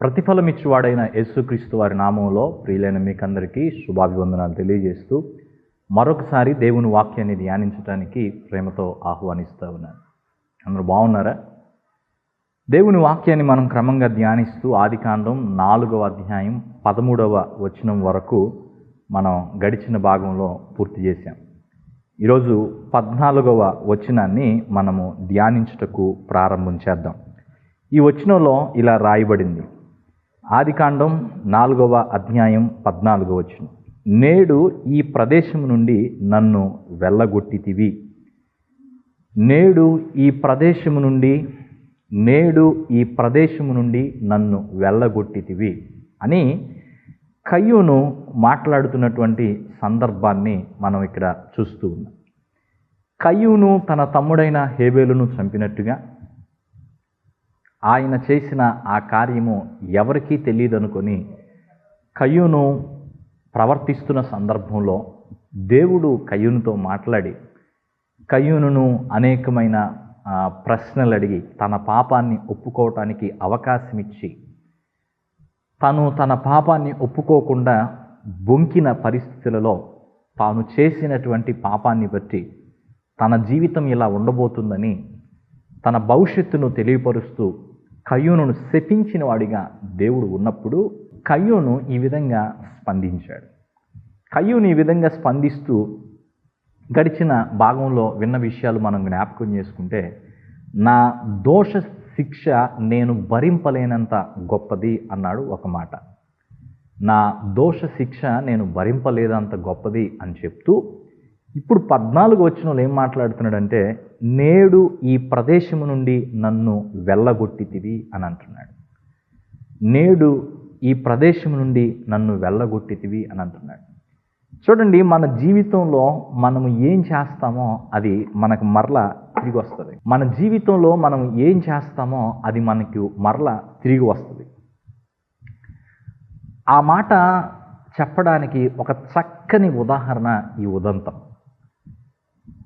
ప్రతిఫలమిచ్చువాడైన యేసుక్రీస్తు వారి నామంలో ప్రియులైన మీకందరికీ శుభాభివందనాలు తెలియజేస్తూ మరొకసారి దేవుని వాక్యాన్ని ధ్యానించడానికి ప్రేమతో ఆహ్వానిస్తూ ఉన్నాను. అందరూ బాగున్నారా? దేవుని వాక్యాన్ని మనం క్రమంగా ధ్యానిస్తూ ఆదికాండం నాలుగవ అధ్యాయం పదమూడవ వచనం వరకు మనం గడిచిన భాగంలో పూర్తి చేశాం. ఈరోజు పద్నాలుగవ వచనాన్ని మనము ధ్యానించుటకు ప్రారంభం చేద్దాం. ఈ వచనంలో ఇలా రాయబడింది. ఆదికాండం నాలుగవ అధ్యాయం పద్నాలుగవ వచ్చిన నేడు ఈ ప్రదేశం నుండి నన్ను వెళ్ళగొట్టితివి. నేడు ఈ ప్రదేశము నుండి నేడు ఈ ప్రదేశము నుండి నన్ను వెళ్ళగొట్టితివి అని కయ్యూను మాట్లాడుతున్నటువంటి సందర్భాన్ని మనం ఇక్కడ చూస్తూ ఉన్నాం. కయ్యూను తన తమ్ముడైన హేబేలును చంపినట్టుగా ఆయన చేసిన ఆ కార్యము ఎవరికీ తెలియదనుకొని కయ్యూను ప్రవర్తిస్తున్న సందర్భంలో దేవుడు కయ్యూనుతో మాట్లాడి కయ్యూనును అనేకమైన ప్రశ్నలు అడిగి తన పాపాన్ని ఒప్పుకోవటానికి అవకాశం ఇచ్చి తను తన పాపాన్ని ఒప్పుకోకుండా బొంకిన పరిస్థితులలో తాను చేసినటువంటి పాపాన్ని బట్టి తన జీవితం ఇలా ఉండబోతుందని తన భవిష్యత్తును తెలియపరుస్తూ కయ్యూనును శపించిన వాడిగా దేవుడు ఉన్నప్పుడు కయ్యూను ఈ విధంగా స్పందించాడు. కయ్యూను ఈ విధంగా స్పందిస్తూ గడిచిన భాగంలో విన్న విషయాలు మనం జ్ఞాపకం చేసుకుంటే నా దోష శిక్ష నేను భరింపలేనంత గొప్పది అన్నాడు ఒక మాట. నా దోష శిక్ష నేను భరింపలేదంత గొప్పది అని చెప్తూ ఇప్పుడు పద్నాలుగు వచ్చిన ఏం మాట్లాడుతున్నాడంటే నేడు ఈ ప్రదేశము నుండి నన్ను వెళ్ళగొట్టితివి అని అంటున్నాడు. నేడు ఈ ప్రదేశం నుండి నన్ను వెళ్ళగొట్టితివి అని అంటున్నాడు. చూడండి మన జీవితంలో మనము ఏం చేస్తామో అది మనకు మరల తిరిగి వస్తుంది. మన జీవితంలో మనం ఏం చేస్తామో అది మనకు మరల తిరిగి వస్తుంది. ఆ మాట చెప్పడానికి ఒక చక్కని ఉదాహరణ ఈ ఉదంతం.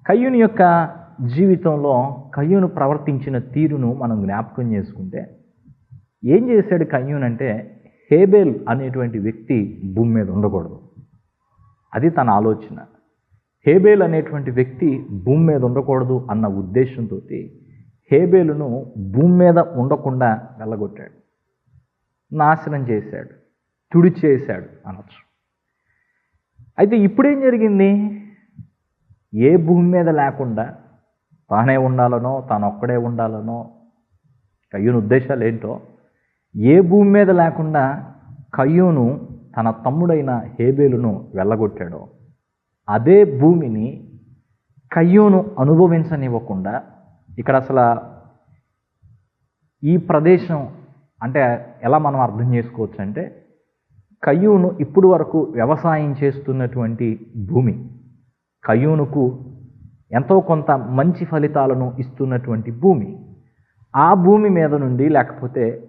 కయ్యూని యొక్క జీవితంలో కయ్యూను ప్రవర్తించిన తీరును మనం జ్ఞాపకం చేసుకుంటే ఏం చేశాడు కయ్యూన్ అంటే హేబేల్ అనేటువంటి వ్యక్తి భూమి మీద ఉండకూడదు. అది తన ఆలోచన. హేబేల్ అనేటువంటి వ్యక్తి భూమి మీద ఉండకూడదు అన్న ఉద్దేశంతో హేబేలును భూమి మీద ఉండకుండా వెళ్ళగొట్టాడు. నాశనం చేశాడు. తుడిచేశాడు అనొచ్చు. అయితే ఇప్పుడేం జరిగింది? ఏ భూమి మీద లేకుండా తానే ఉండాలనో తానొక్కడే ఉండాలనో కయ్యూను ఉద్దేశాలు ఏంటో ఏ భూమి మీద లేకుండా కయ్యూను తన తమ్ముడైన హేబేలును వెళ్ళగొట్టాడో అదే భూమిని కయ్యూను అనుభవించనివ్వకుండా ఇక్కడ అసలు ఈ ప్రదేశం అంటే ఎలా మనం అర్థం చేసుకోవచ్చు అంటే కయ్యూను ఇప్పుడు వరకు వ్యవసాయం చేస్తున్నటువంటి భూమి. కయూనుకు ఎంతో కొంత మంచి ఫలితాలను ఇస్తున్నటువంటి భూమి. ఆ భూమి మీద నుండి లేకపోతే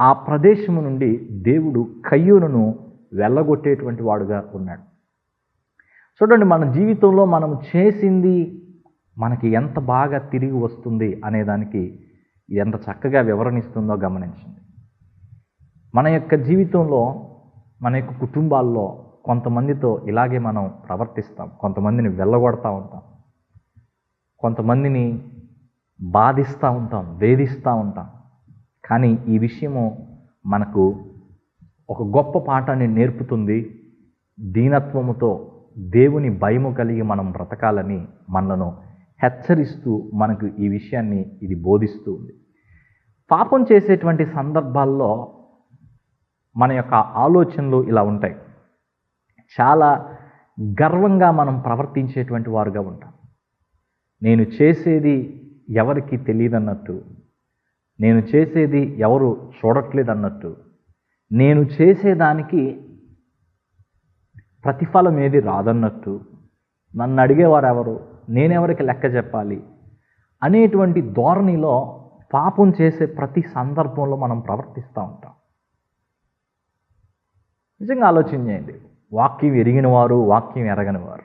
ఆ ప్రదేశము నుండి దేవుడు కయ్యూనును వెళ్ళగొట్టేటువంటి వాడుగా ఉన్నాడు. చూడండి మన జీవితంలో మనం చేసింది మనకి ఎంత బాగా తిరిగి వస్తుంది అనేదానికి ఇది ఎంత చక్కగా వివరణిస్తుందో గమనించండి. మన యొక్క జీవితంలో మన యొక్క కుటుంబాల్లో కొంతమందితో ఇలాగే మనం ప్రవర్తిస్తాం. కొంతమందిని వెళ్ళగొడతా ఉంటాం. కొంతమందిని బాధిస్తూ ఉంటాం వేధిస్తూ ఉంటాం. కానీ ఈ విషయము మనకు ఒక గొప్ప పాఠాన్ని నేర్పుతుంది. దీనత్వముతో దేవుని భయము కలిగి మనం బ్రతకాలని మనలను హెచ్చరిస్తూ మనకు ఈ విషయాన్ని ఇది బోధిస్తూ ఉంది. పాపం చేసేటువంటి సందర్భాల్లో మన యొక్క ఆలోచనలు ఇలా ఉంటాయి. చాలా గర్వంగా మనం ప్రవర్తించేటువంటి వారుగా ఉంటాం. నేను చేసేది ఎవరికి తెలియదన్నట్టు నేను చేసేది ఎవరు చూడట్లేదన్నట్టు నేను చేసేదానికి ప్రతిఫలం ఏది రాదన్నట్టు నన్ను అడిగేవారు ఎవరు నేనెవరికి లెక్క చెప్పాలి అనేటువంటి ధోరణిలో పాపం చేసే ప్రతి సందర్భంలో మనం ప్రవర్తిస్తూ ఉంటాం. నిజంగా ఆలోచన చేయండి. వాక్యం ఎరిగినవారు వాక్యం ఎరగనివారు.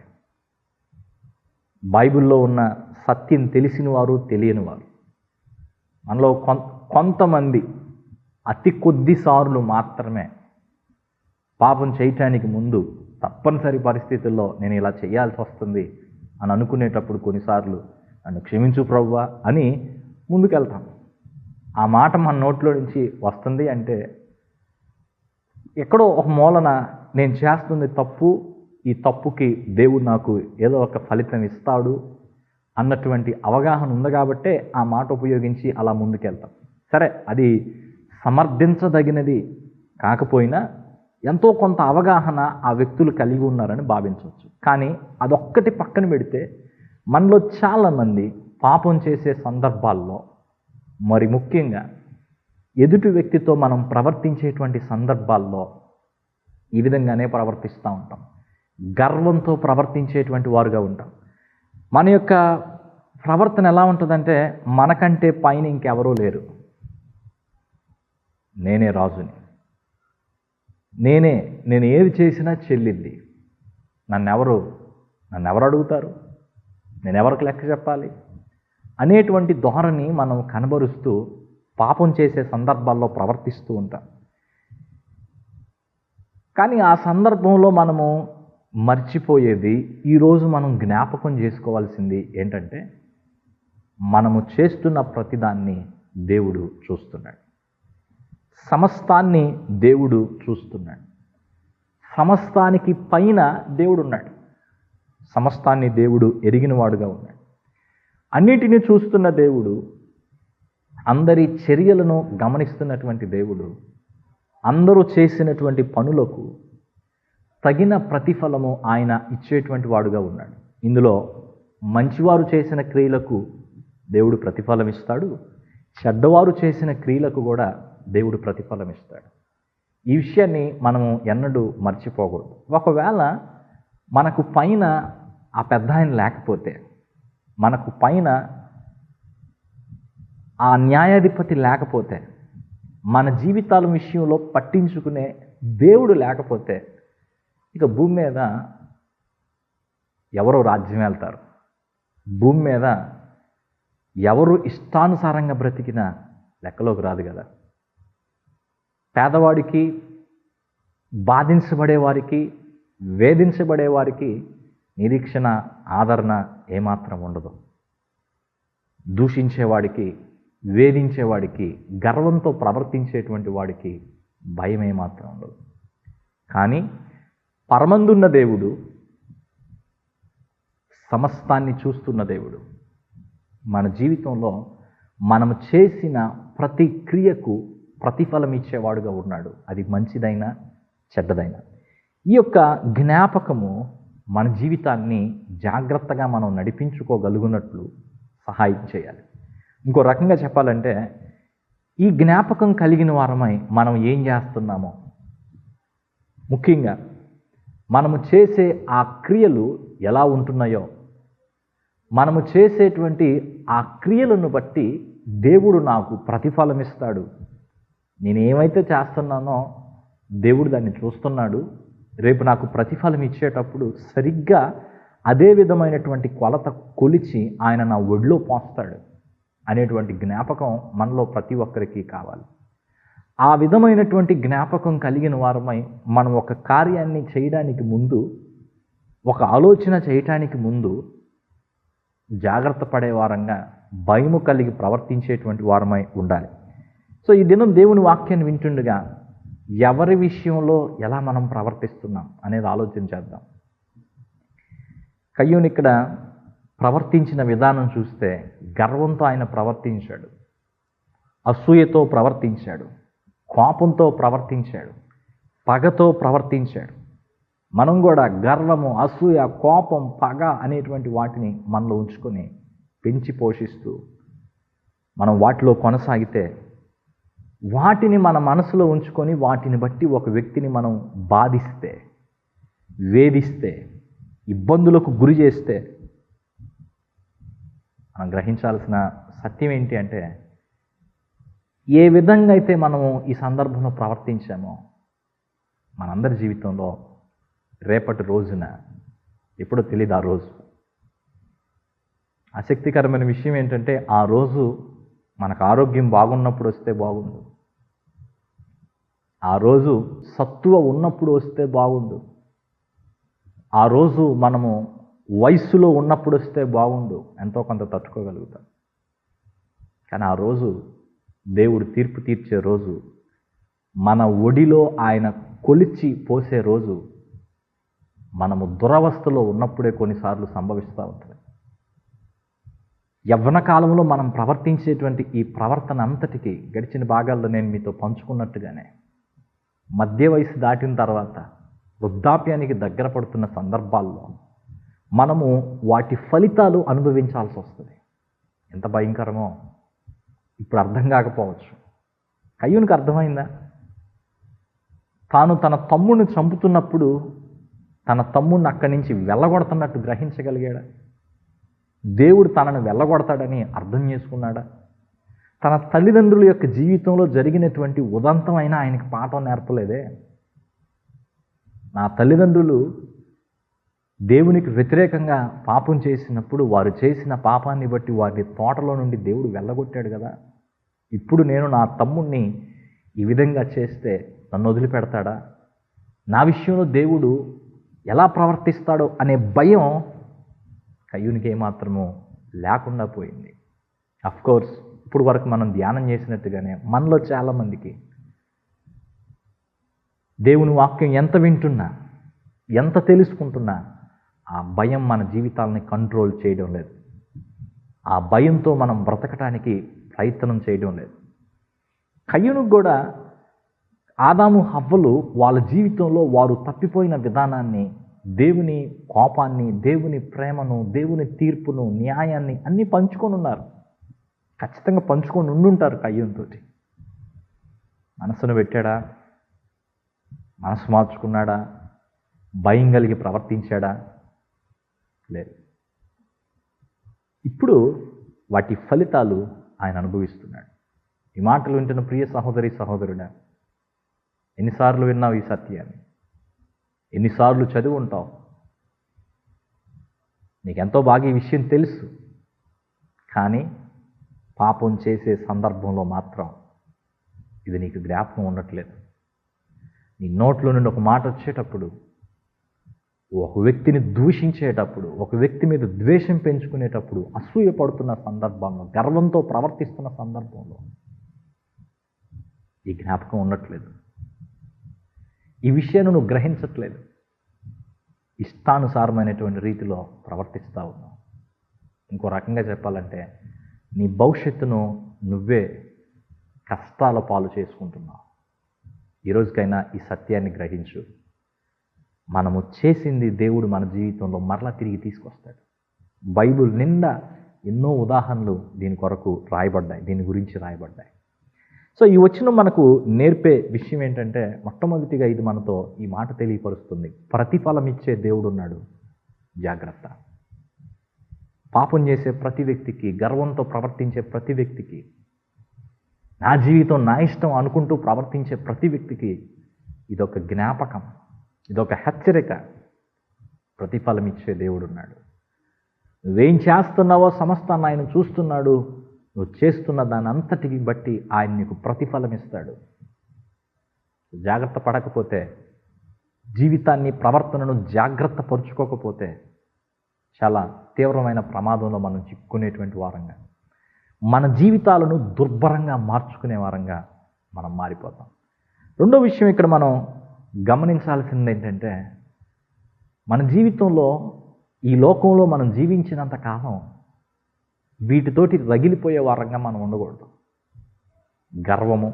బైబిల్లో ఉన్న సత్యం తెలిసినవారు తెలియనివారు. మనలో కొం కొంతమంది అతి కొద్ది సార్లు మాత్రమే పాపం చేయటానికి ముందు తప్పనిసరి పరిస్థితుల్లో నేను ఇలా చేయాల్సి వస్తుంది అని అనుకునేటప్పుడు కొన్నిసార్లు నన్ను క్షమించు ప్రవ్వా అని ముందుకెళ్తాం. ఆ మాట మన నోట్లో నుంచి వస్తుంది అంటే ఎక్కడో ఒక మూలన నేను చేస్తుంది తప్పు ఈ తప్పుకి దేవుడు నాకు ఏదో ఒక ఫలితం ఇస్తాడు అన్నటువంటి అవగాహన ఉంది కాబట్టే ఆ మాట ఉపయోగించి అలా ముందుకెళ్తాం. సరే అది సమర్థించదగినది కాకపోయినా ఎంతో కొంత అవగాహన ఆ వ్యక్తులు కలిగి ఉన్నారని భావించవచ్చు. కానీ అదొక్కటి పక్కన పెడితే మనలో చాలామంది పాపం చేసే సందర్భాల్లో మరి ముఖ్యంగా ఎదుటి వ్యక్తితో మనం ప్రవర్తించేటువంటి సందర్భాల్లో ఈ విధంగానే ప్రవర్తిస్తూ ఉంటాం. గర్వంతో ప్రవర్తించేటువంటి వారుగా ఉంటాం. మన యొక్క ప్రవర్తన ఎలా ఉంటుందంటే మనకంటే పైన ఇంకెవరూ లేరు. నేనే రాజుని. నేనే నేను ఏది చేసినా చెల్లింది. నన్నెవరు నన్నెవరు అడుగుతారు? నేను ఎవరికి లెక్క చెప్పాలి? అనేటువంటి ధోరణి మనం కనబరుస్తూ పాపం చేసే సందర్భాల్లో ప్రవర్తిస్తూ ఉంటాం. కానీ ఆ సందర్భంలో మనము మర్చిపోయేది ఈరోజు మనం జ్ఞాపకం చేసుకోవాల్సింది ఏంటంటే మనము చేస్తున్న ప్రతిదాన్ని దేవుడు చూస్తున్నాడు. సమస్తాన్ని దేవుడు చూస్తున్నాడు. సమస్తానికి పైన దేవుడు ఉన్నాడు. సమస్తాన్ని దేవుడు ఎరిగినవాడుగా ఉన్నాడు. అన్నిటినీ చూస్తున్న దేవుడు అందరి చర్యలను గమనిస్తున్నటువంటి దేవుడు అందరూ చేసినటువంటి పనులకు తగిన ప్రతిఫలము ఆయన ఇచ్చేటువంటి వాడుగా ఉన్నాడు. ఇందులో మంచివారు చేసిన క్రియలకు దేవుడు ప్రతిఫలం ఇస్తాడు చెడ్డవారు చేసిన క్రియలకు కూడా దేవుడు ప్రతిఫలం ఇస్తాడు ఈ విషయాన్ని మనము ఎన్నడూ మర్చిపోకూడదు. ఒకవేళ మనకు పైన ఆ పెద్ద ఆయన లేకపోతే మనకు పైన ఆ న్యాయాధిపతి లేకపోతే మన జీవితాల విషయంలో పట్టించుకునే దేవుడు లేకపోతే ఇక భూమి మీద ఎవరో రాజ్యం వెళ్తారు. భూమి మీద ఎవరు ఇష్టానుసారంగా బ్రతికినా లెక్కలోకి రాదు కదా. పేదవాడికి బాధించబడే వారికి వేధించబడే వారికి నిరీక్షణ ఆదరణ ఏమాత్రం ఉండదు. దూషించేవాడికి వేధించేవాడికి గర్వంతో ప్రవర్తించేటువంటి వాడికి భయమే మాత్రం ఉండదు. కానీ పరమందున్న దేవుడు సమస్తాన్ని చూస్తున్న దేవుడు మన జీవితంలో మనము చేసిన ప్రతి క్రియకు ప్రతిఫలం ఇచ్చేవాడుగా ఉన్నాడు. అది మంచిదైనా చెడ్డదైనా. ఈ యొక్క జ్ఞాపకము మన జీవితాన్ని జాగ్రత్తగా మనం నడిపించుకోగలుగునట్లు సహాయం చేయాలి. ఇంకో రకంగా చెప్పాలంటే ఈ జ్ఞాపకం కలిగిన వారమై మనం ఏం చేస్తున్నామో? ముఖ్యంగా మనము చేసే ఆ క్రియలు ఎలా ఉంటున్నాయో మనము చేసేటువంటి ఆ క్రియలను బట్టి దేవుడు నాకు ప్రతిఫలం ఇస్తాడు నేను ఏమైతే చేస్తున్నానో దేవుడు దాన్ని చూస్తున్నాడు. రేపు నాకు ప్రతిఫలం ఇచ్చేటప్పుడు సరిగ్గా అదే విధమైనటువంటి కొలత కొలిచి ఆయన నా ఒడిలో పోస్తాడు. అనేటువంటి జ్ఞాపకం మనలో ప్రతి ఒక్కరికి కావాలి. ఆ విధమైనటువంటి జ్ఞాపకం కలిగిన వారమై మనం ఒక కార్యాన్ని చేయడానికి ముందు ఒక ఆలోచన చేయటానికి ముందు జాగ్రత్త పడే వారంగా భయము కలిగి ప్రవర్తించేటువంటి వారమై ఉండాలి. సో ఈ దినం దేవుని వాక్యాన్ని వింటుండగా ఎవరి విషయంలో ఎలా మనం ప్రవర్తిస్తున్నాం అనేది ఆలోచన చేద్దాం. కయ్యూని ఇక్కడ ప్రవర్తించిన విధానం చూస్తే గర్వంతో ఆయన ప్రవర్తించాడు. అసూయతో ప్రవర్తించాడు. కోపంతో ప్రవర్తించాడు. పగతో ప్రవర్తించాడు. మనం కూడా గర్వము అసూయ కోపం పగ అనేటువంటి వాటిని మనలో ఉంచుకొని పెంచి పోషిస్తూ మనం వాటిలో కొనసాగితే వాటిని మన మనసులో ఉంచుకొని వాటిని బట్టి ఒక వ్యక్తిని మనం బాధిస్తే వేధిస్తే ఇబ్బందులకు గురి చేస్తే మనం గ్రహించాల్సిన సత్యం ఏంటి అంటే ఏ విధంగా అయితే మనము ఈ సందర్భంలో ప్రవర్తించామో మనందరి జీవితంలో రేపటి రోజున ఎప్పుడో తెలియదు ఆ రోజు. ఆసక్తికరమైన విషయం ఏంటంటే ఆ రోజు మనకు ఆరోగ్యం బాగున్నప్పుడు వస్తే బాగుండు. ఆ రోజు సత్తువ ఉన్నప్పుడు వస్తే బాగుండు. ఆ రోజు మనము వయస్సులో ఉన్నప్పుడు వస్తే బాగుండు. ఎంతో కొంత తట్టుకోగలుగుతాం కానీ ఆ రోజు దేవుడు తీర్పు తీర్చే రోజు మన ఒడిలో ఆయన కొలిచి పోసే రోజు మనము దురవస్థలో ఉన్నప్పుడే కొన్నిసార్లు సంభవిస్తూ ఉంటుంది యవ్వన కాలంలో మనం ప్రవర్తించేటువంటి ఈ ప్రవర్తన అంతటికి గడిచిన భాగాల్లో నేను మీతో పంచుకున్నట్టుగానే మధ్య వయసు దాటిన తర్వాత వృద్ధాప్యానికి దగ్గర పడుతున్న సందర్భాల్లో మనము వాటి ఫలితాలు అనుభవించాల్సి వస్తుంది. ఎంత భయంకరమో. ఇప్పుడు అర్థం కాకపోవచ్చు. కయ్యూనికి అర్థమైందా? తాను తన తమ్ముడిని చంపుతున్నప్పుడు తన తమ్ముడిని అక్కడి నుంచి వెళ్ళగొడుతున్నట్టు గ్రహించగలిగాడా? దేవుడు తనను వెళ్ళగొడతాడని అర్థం చేసుకున్నాడా? తన తల్లిదండ్రుల యొక్క జీవితంలో జరిగినటువంటి ఉదంతమైన ఆయనకి పాఠం నేర్పలేదే? నా తల్లిదండ్రులు దేవునికి వ్యతిరేకంగా పాపం చేసినప్పుడు వారు చేసిన పాపాన్ని బట్టి వారిని తోటలో నుండి దేవుడు వెళ్ళగొట్టాడు కదా. ఇప్పుడు నేను నా తమ్ముణ్ణి ఈ విధంగా చేస్తే నన్ను వదిలిపెడతాడా? నా విషయంలో దేవుడు ఎలా ప్రవర్తిస్తాడో అనే భయం కయ్యూనికి ఏమాత్రమో లేకుండా పోయింది. కోర్స్ ఇప్పుడు వరకు మనం ధ్యానం చేసినట్టుగానే మనలో చాలామందికి దేవుని వాక్యం ఎంత వింటున్నా ఎంత తెలుసుకుంటున్నా ఆ భయం మన జీవితాలని కంట్రోల్ చేయడం లేదు. ఆ భయంతో మనం బ్రతకటానికి ప్రయత్నం చేయడం లేదు. కయ్యను కూడా ఆదాము హవ్వలు వాళ్ళ జీవితంలో వారు తప్పిపోయిన విధానాన్ని దేవుని కోపాన్ని దేవుని ప్రేమను దేవుని తీర్పును న్యాయాన్ని అన్నీ పంచుకొని ఉన్నారు. ఖచ్చితంగా పంచుకొని ఉండుంటారు కయ్యంతో మనసును పెట్టాడా? మనసు మార్చుకున్నాడా? భయం కలిగి ప్రవర్తించాడా? లేదు. ఇప్పుడు వాటి ఫలితాలు ఆయన అనుభవిస్తున్నాడు. ఈ మాటలు వింటున్న ప్రియ సహోదరి సహోదరుడా ఎన్నిసార్లు విన్నావు ఈ సత్యాన్ని? ఎన్నిసార్లు చదివి ఉంటావు? నీకెంతో బాగా ఈ విషయం తెలుసు. కానీ పాపం చేసే సందర్భంలో మాత్రం ఇది నీకు జ్ఞాపకం ఉండట్లేదు. నీ నోట్లో నుండి ఒక మాట వచ్చేటప్పుడు ఒక వ్యక్తిని దూషించేటప్పుడు ఒక వ్యక్తి మీద ద్వేషం పెంచుకునేటప్పుడు అసూయ పడుతున్న సందర్భంలో గర్వంతో ప్రవర్తిస్తున్న సందర్భంలో ఈ జ్ఞాపకం ఉండట్లేదు. ఈ విషయాన్ని నువ్వు గ్రహించట్లేదు. ఇష్టానుసారమైనటువంటి రీతిలో ప్రవర్తిస్తూ ఉన్నావు. ఇంకో రకంగా చెప్పాలంటే నీ భవిష్యత్తును నువ్వే కష్టాల పాలు చేసుకుంటున్నావు. ఈ రోజుకైనా ఈ సత్యాన్ని గ్రహించు. మనము చేసింది దేవుడు మన జీవితంలో మరలా తిరిగి తీసుకొస్తాడు. బైబుల్ నిండా ఎన్నో ఉదాహరణలు దీని కొరకు రాయబడ్డాయి దీని గురించి రాయబడ్డాయి. సో ఈ వచ్చిన మనకు నేర్పే విషయం ఏంటంటే మొట్టమొదటిగా ఇది మనతో ఈ మాట తెలియపరుస్తుంది. ప్రతిఫలం ఇచ్చే దేవుడు ఉన్నాడు. జాగ్రత్త. పాపం చేసే ప్రతి వ్యక్తికి గర్వంతో ప్రవర్తించే ప్రతి వ్యక్తికి నా జీవితం నా ఇష్టం అనుకుంటూ ప్రవర్తించే ప్రతి వ్యక్తికి ఇదొక జ్ఞాపకం. ఇదొక హెచ్చరిక. ప్రతిఫలం ఇచ్చే దేవుడు ఉన్నాడు నువ్వేం చేస్తున్నావో సమస్తాన్ని ఆయన చూస్తున్నాడు. నువ్వు చేస్తున్న దాని అంతటికి బట్టి ఆయన నీకు ప్రతిఫలం ఇస్తాడు జాగ్రత్త పడకపోతే జీవితాన్ని ప్రవర్తనను జాగ్రత్త పరుచుకోకపోతే చాలా తీవ్రమైన ప్రమాదంలో మనం చిక్కునేటువంటి వారంగా మన జీవితాలను దుర్భరంగా మార్చుకునే వారంగా మనం మారిపోతాం. రెండో విషయం ఇక్కడ మనం గమనించాల్సింది ఏంటంటే మన జీవితంలో ఈ లోకంలో మనం జీవించినంత కాలం వీటితోటి రగిలిపోయే వారంగా మనం ఉండకూడదు. గర్వము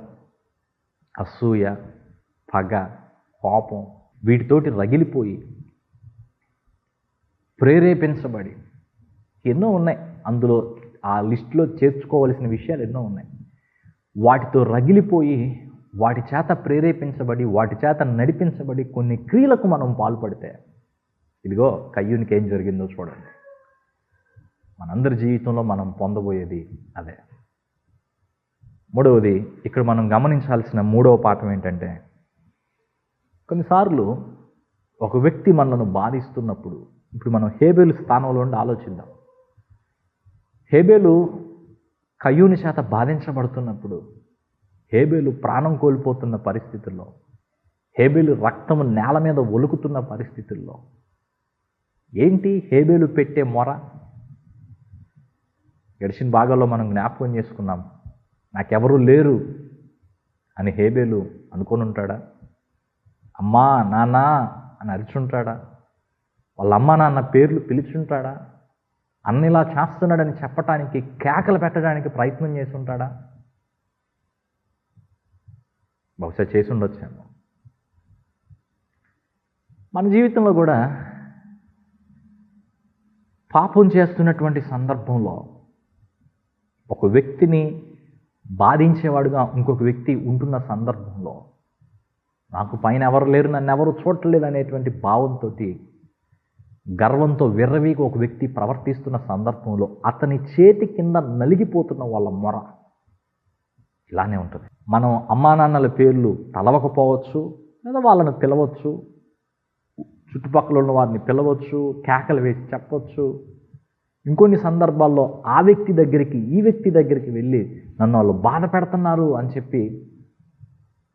అసూయ పగ కోపం వీటితోటి రగిలిపోయి ప్రేరేపించబడి ఎన్నో ఉన్నాయి. అందులో ఆ లిస్టులో చేర్చుకోవలసిన విషయాలు ఎన్నో ఉన్నాయి. వాటితో రగిలిపోయి వాటి చేత ప్రేరేపించబడి వాటి చేత నడిపించబడి కొన్ని క్రియలకు మనం పాల్పడితే ఇదిగో కయ్యూనికి ఏం జరిగిందో చూడండి. మనందరి జీవితంలో మనం పొందబోయేది అదే. మూడవది ఇక్కడ మనం గమనించాల్సిన మూడవ పాఠం ఏంటంటే కొన్నిసార్లు ఒక వ్యక్తి మనలను బాధిస్తున్నప్పుడు ఇప్పుడు మనం హేబేలు స్థానంలో ఉండి ఆలోచిద్దాం. హేబేలు కయ్యూని చేత బాధించబడుతున్నప్పుడు హేబేలు ప్రాణం కోల్పోతున్న పరిస్థితుల్లో హేబేలు రక్తము నేల మీద ఒలుకుతున్న పరిస్థితుల్లో ఏంటి హేబేలు పెట్టే మొర? గడిచిన భాగాల్లో మనం జ్ఞాపకం చేసుకున్నాం నాకెవరూ లేరు అని హేబేలు అనుకొని ఉంటాడా? అమ్మా నాన్న అని అరిచుంటాడా వాళ్ళ అమ్మ నాన్న పేర్లు పిలిచుంటాడా అన్న ఇలా చేస్తున్నాడని చెప్పటానికి కేకలు పెట్టడానికి ప్రయత్నం చేసి ఉంటాడా? బహుశా చేసి ఉండొచ్చేమో. మన జీవితంలో కూడా పాపం చేస్తున్నటువంటి సందర్భంలో ఒక వ్యక్తిని బాధించేవాడుగా ఇంకొక వ్యక్తి ఉంటున్న సందర్భంలో నాకు పైన ఎవరు లేరు నన్ను ఎవరు చూడలేదు అనేటువంటి భావంతో గర్వంతో విర్రవీకి ఒక వ్యక్తి ప్రవర్తిస్తున్న సందర్భంలో అతని చేతి కింద నలిగిపోతున్న వాళ్ళ మొర ఇలానే ఉంటుంది. మనం అమ్మా నాన్నల పేర్లు తలవకపోవచ్చు లేదా వాళ్ళని పిలవచ్చు చుట్టుపక్కల ఉన్న వారిని పిలవచ్చు కేకలు వేసి చెప్పవచ్చు ఇంకొన్ని సందర్భాల్లో ఆ వ్యక్తి దగ్గరికి ఈ వ్యక్తి దగ్గరికి వెళ్ళి నన్ను వాళ్ళు బాధ పెడుతున్నారు అని చెప్పి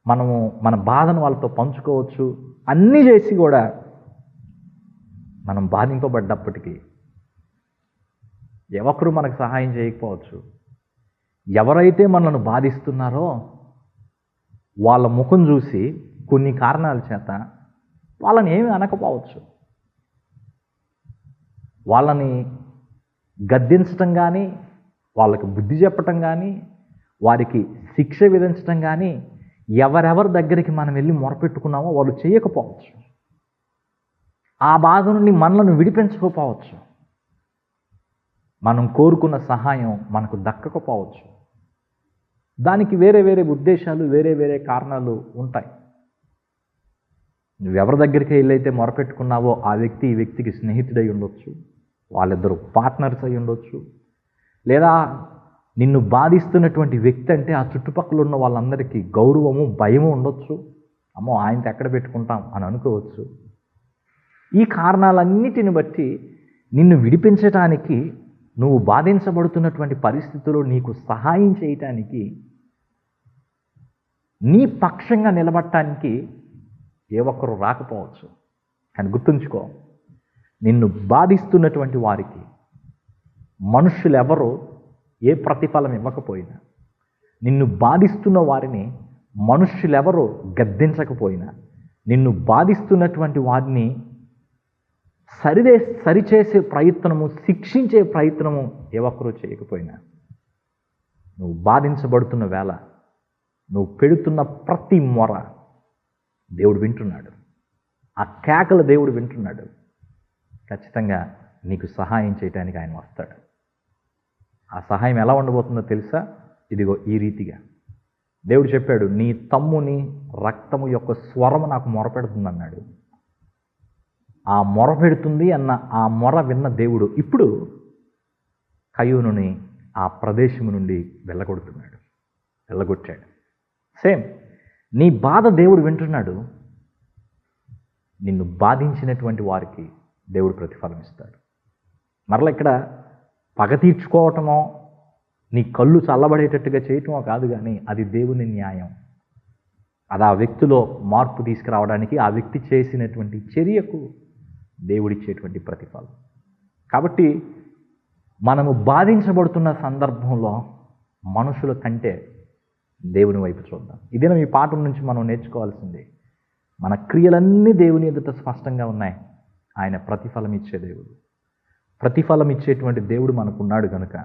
మనము మన బాధను వాళ్ళతో పంచుకోవచ్చు. అన్నీ చేసి కూడా మనం బాధింపబడ్డప్పటికీ ఎవరు మనకు సహాయం చేయకపోవచ్చు. ఎవరైతే మనల్ని బాధిస్తున్నారో వాళ్ళ ముఖం చూసి కొన్ని కారణాల చేత వాళ్ళని ఏమి అనకపోవచ్చు. వాళ్ళని గద్దించటం కానీ వాళ్ళకి బుద్ధి చెప్పటం కానీ వారికి శిక్ష విధించటం కానీ ఎవరెవరి దగ్గరికి మనం వెళ్ళి మొరపెట్టుకున్నామో వాళ్ళు చేయకపోవచ్చు. ఆ బాధ నుండి మనలను విడిపించకపోవచ్చు. మనం కోరుకున్న సహాయం మనకు దక్కకపోవచ్చు. దానికి వేరే వేరే ఉద్దేశాలు వేరే వేరే కారణాలు ఉంటాయి. నువ్వెవరి దగ్గరికి వెళ్ళైతే మొరపెట్టుకున్నావో ఆ వ్యక్తి ఈ వ్యక్తికి స్నేహితుడై ఉండొచ్చు. వాళ్ళిద్దరు పార్ట్నర్స్ అయి ఉండొచ్చు. లేదా నిన్ను బాధిస్తున్నటువంటి వ్యక్తి అంటే ఆ చుట్టుపక్కల ఉన్న వాళ్ళందరికీ గౌరవము భయము ఉండొచ్చు. అమ్మో ఆయనతో ఎక్కడ పెట్టుకుంటాం అని అనుకోవచ్చు. ఈ కారణాలన్నిటిని బట్టి నిన్ను విడిపించటానికి నువ్వు బాధించబడుతున్నటువంటి పరిస్థితుల్లో నీకు సహాయం చేయటానికి నీ పక్షంగా నిలబడటానికి ఏ ఒక్కరు రాకపోవచ్చు. కానీ గుర్తుంచుకో నిన్ను బాధిస్తున్నటువంటి వారికి మనుషులు ఎవరు ఏ ప్రతిఫలం ఇవ్వకపోయినా నిన్ను బాధిస్తున్న వారిని మనుష్యులెవరో గద్దించకపోయినా నిన్ను బాధిస్తున్నటువంటి వారిని సరిదే సరిచేసే ప్రయత్నము శిక్షించే ప్రయత్నము ఏ ఒక్కరూ చేయకపోయినా నువ్వు బాధించబడుతున్న వేళ నువ్వు పెడుతున్న ప్రతి మొర దేవుడు వింటున్నాడు. ఆ కేకలు దేవుడు వింటున్నాడు. ఖచ్చితంగా నీకు సహాయం చేయడానికి ఆయన వస్తాడు. ఆ సహాయం ఎలా ఉండబోతుందో తెలుసా? ఇదిగో ఈ రీతిగా. దేవుడు చెప్పాడు నీ తమ్ముని రక్తము యొక్క స్వరము నాకు మొరపెడుతుందన్నాడు ఆ మొర పెడుతుంది అన్న ఆ మొర విన్న దేవుడు ఇప్పుడు కయూనుని ఆ ప్రదేశము నుండి వెళ్ళగొడుతున్నాడు వెళ్ళగొట్టాడు. సేమ్ నీ బాధ దేవుడు వింటున్నాడు నిన్ను బాధించినటువంటి వారికి దేవుడు ప్రతిఫలం ఇస్తాడు. మరలా ఇక్కడ పగ తీర్చుకోవటమో నీ కళ్ళు చల్లబడేటట్టుగా చేయటమో కాదు కానీ అది దేవుని న్యాయం. అది ఆ వ్యక్తిలో మార్పు తీసుకురావడానికి ఆ వ్యక్తి చేసినటువంటి చర్యకు దేవుడిచ్చేటువంటి ప్రతిఫలం. కాబట్టి మనము బాధించబడుతున్న సందర్భంలో మనుషుల కంటే దేవుని వైపు చూద్దాం. ఇదేనా ఈ పాఠం నుంచి మనం నేర్చుకోవాల్సింది మన క్రియలన్నీ దేవుని ఎదుట స్పష్టంగా ఉన్నాయి. ఆయన ప్రతిఫలం ఇచ్చే దేవుడు. ప్రతిఫలం ఇచ్చేటువంటి దేవుడు మనకున్నాడు కనుక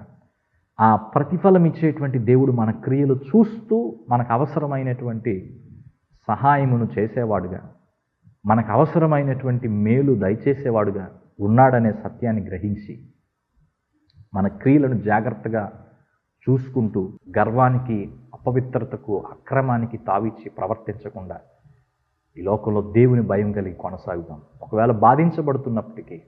ఆ ప్రతిఫలం ఇచ్చేటువంటి దేవుడు మన క్రియలు చూస్తూ మనకు అవసరమైనటువంటి సహాయమును చేసేవాడుగా మనకు అవసరమైనటువంటి మేలు దయచేసేవాడుగా ఉన్నాడనే సత్యాన్ని గ్రహించి మన క్రియలను జాగ్రత్తగా చూసుకుంటూ గర్వానికి అపవిత్రతకు అక్రమానికి తావిచ్చి ప్రవర్తించకుండా ఈ లోకంలో దేవుని భయం కలిగి కొనసాగుదాం. ఒకవేళ బాధించబడుతున్నప్పటికీ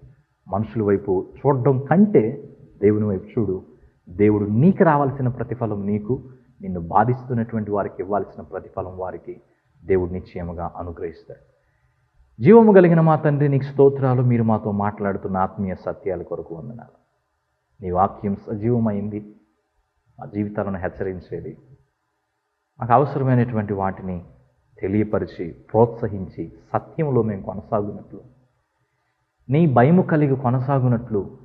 మనుషుల వైపు చూడడం కంటే దేవుని వైపు చూడు. దేవుడు నీకు రావాల్సిన ప్రతిఫలం నీకు నిన్ను బాధిస్తున్నటువంటి వారికి ఇవ్వాల్సిన ప్రతిఫలం వారికి దేవుడు నిశ్చయముగా అనుగ్రహిస్తాడు. జీవము కలిగిన మా తండ్రి నీకు స్తోత్రాలు. మీరు మాతో మాట్లాడుతున్న ఆత్మీయ సత్యాల కొరకు వందనాలు. నీ వాక్యం సజీవమైంది. మా జీవితాలను హెచ్చరించేది. మాకు అవసరమైనటువంటి వాటిని తెలియపరిచి ప్రోత్సహించి సత్యంలో మేము కొనసాగునట్లు. నీ భయము కలిగి కొనసాగునట్లు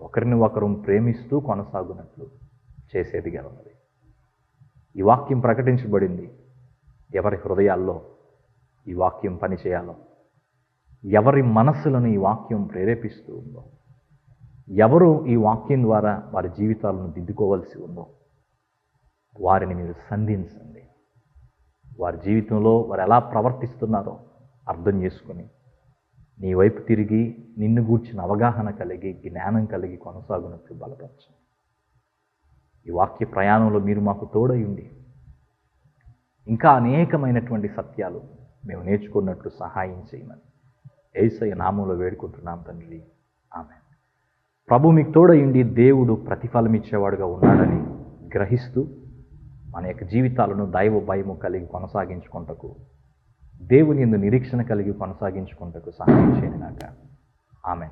ఒకరిని ఒకరు ప్రేమిస్తూ కొనసాగునట్లు చేసేదిగా ఉన్నది ఈ వాక్యం ప్రకటించబడింది. ఎవరి హృదయాల్లో ఈ వాక్యం పనిచేయాలో? ఎవరి మనస్సులను ఈ వాక్యం ప్రేరేపిస్తూ ఉందో? ఎవరు ఈ వాక్యం ద్వారా వారి జీవితాలను దిద్దుకోవాల్సి ఉందో? వారిని మీరు సంధించండి. వారి జీవితంలో వారు ఎలా ప్రవర్తిస్తున్నారో అర్థం చేసుకుని నీ వైపు తిరిగి నిన్ను గూర్చిన అవగాహన కలిగి జ్ఞానం కలిగి కొనసాగునట్లు బలపరచండి. ఈ వాక్య ప్రయాణంలో మీరు మాకు తోడయుండి ఇంకా అనేకమైనటువంటి సత్యాలు మేము నేర్చుకున్నట్లు సహాయం చేయమని ఏసయ్య నామంలో వేడుకుంటున్నాం తండ్రి. ఆమె ప్రభు మీకు తోడయుండి దేవుడు ప్రతిఫలం ఇచ్చేవాడుగా ఉన్నాడని గ్రహిస్తూ మన యొక్క జీవితాలను దైవ భయము కలిగి కొనసాగించుకుంటకు దేవుని ఎందు నిరీక్షణ కలిగి కొనసాగించుకుంటకు సహాయం చేయనాక ఆమె